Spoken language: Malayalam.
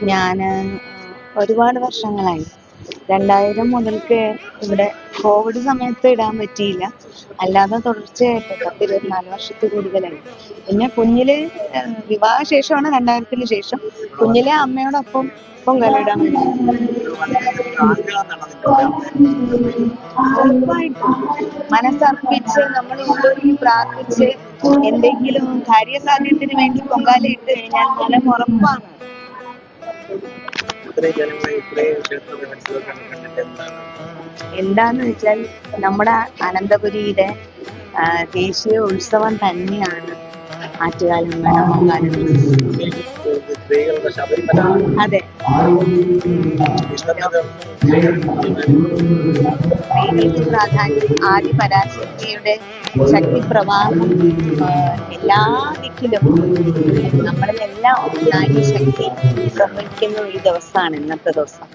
ഞാൻ ഒരുപാട് വർഷങ്ങളായി. രണ്ടായിരം മുതൽക്ക് ഇവിടെ കോവിഡ് സമയത്ത് ഇടാൻ പറ്റിയില്ല. അല്ലാതെ തുടർച്ചയായിട്ട് പത്ത് ഇരുപത്തിനാല് വർഷത്തിൽ കൂടുതലായി. പിന്നെ കുഞ്ഞിൽ വിവാഹ ശേഷമാണ് രണ്ടായിരത്തിന് ശേഷം. കുഞ്ഞിലെ അമ്മയോടൊപ്പം പൊങ്കലിടാൻ ഉറപ്പായിട്ടും മനസ്സർപ്പിച്ച് നമ്മൾ ഉള്ളൊരുക്കി പ്രാർത്ഥിച്ച് എന്തെങ്കിലും കാര്യസാധ്യത്തിന് വേണ്ടി പൊങ്കാല ഇട്ട് കഴിഞ്ഞാൽ ഫലം ഉറപ്പാണ്. എന്താണ്? എന്താന്ന് വെച്ചാൽ നമ്മുടെ അനന്തപുരിയുടെ ദേശീയ ഉത്സവം തന്നെയാണ് ആറ്റുകാലം വേണം ശബരിമല അതെ സ്ത്രീകൾക്ക് പരാശക്തിയുടെ ശക്തി പ്രവാഹം എല്ലാ ദിക്കിലും നമ്മളിലെല്ലാം ഒന്നായി ശക്തി പ്രവഹിക്കുന്ന ഒരു ദിവസമാണ് ഇന്നത്തെ ദിവസം.